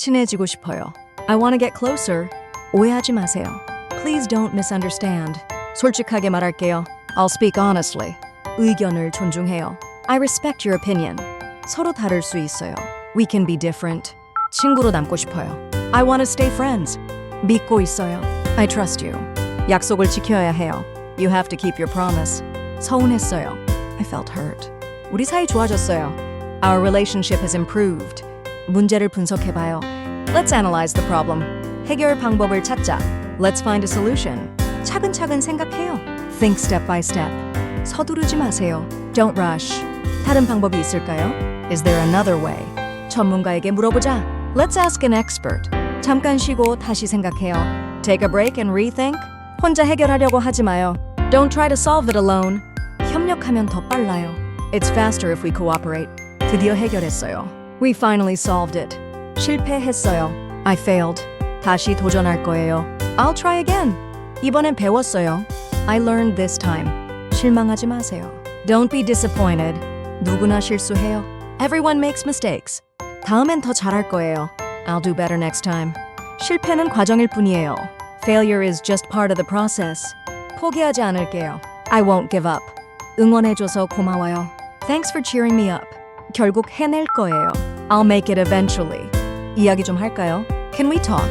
친해지고 싶어요. I want to get closer. 오해하지 마세요. Please don't misunderstand. 솔직하게 말할게요. I'll speak honestly. 의견을 존중해요. I respect your opinion. 서로 다를 수 있어요. We can be different. 친구로 남고 싶어요. I want to stay friends. 믿고 있어요. I trust you. 약속을 지켜야 해요. You have to keep your promise. 서운했어요. I felt hurt. 우리 사이 좋아졌어요. Our relationship has improved. 문제를 분석해봐요. Let's analyze the problem. 해결 방법을 찾자. Let's find a solution. 차근차근 생각해요. Think step by step. 서두르지 마세요. Don't rush. 다른 방법이 있을까요? Is there another way? 전문가에게 물어보자. Let's ask an expert. 잠깐 쉬고 다시 생각해요. Take a break and rethink. 혼자 해결하려고 하지 마요. Don't try to solve it alone. 협력하면 더 빨라요. It's faster if we cooperate. 드디어 해결했어요. We finally solved it. 실패했어요. I failed. 다시 도전할 거예요. I'll try again. 이번엔 배웠어요. I learned this time. 실망하지 마세요. Don't be disappointed. 누구나 실수해요. Everyone makes mistakes. 다음엔 더 잘할 거예요. I'll do better next time. 실패는 과정일 뿐이에요. Failure is just part of the process. 포기하지 않을게요. I won't give up. 응원해줘서 고마워요. Thanks for cheering me up. 결국 해낼 거예요. I'll make it eventually. 이야기 좀 할까요? Can we talk?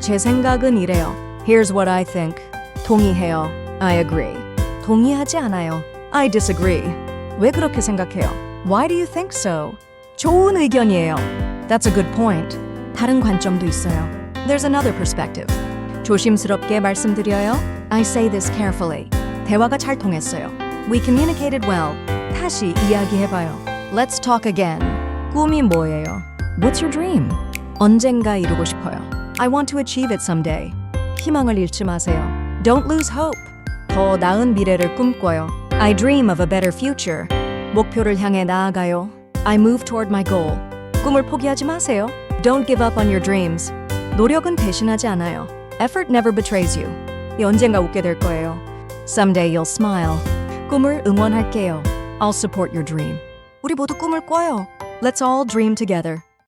제 생각은 이래요. Here's what I think. 동의해요. I agree. 동의하지 않아요. I disagree. 왜 그렇게 생각해요? Why do you think so? 좋은 의견이에요. That's a good point. 다른 관점도 있어요. There's another perspective. 조심스럽게 말씀드려요. I say this carefully. 대화가 잘 통했어요. We communicated well. 다시 이야기해봐요. Let's talk again. 꿈이 뭐예요? What's your dream? 언젠가 이루고 싶어요. I want to achieve it someday. 희망을 잃지 마세요. Don't lose hope. 더 나은 미래를 꿈꿔요. I dream of a better future. 목표를 향해 나아가요. I move toward my goal. 꿈을 포기하지 마세요. Don't give up on your dreams. 노력은 배신하지 않아요. Effort never betrays you. 이 언젠가 웃게 될 거예요. Someday you'll smile. 꿈을 응원할게요. I'll support your dream. 우리 모두 꿈을 꿔요. Let's all dream together.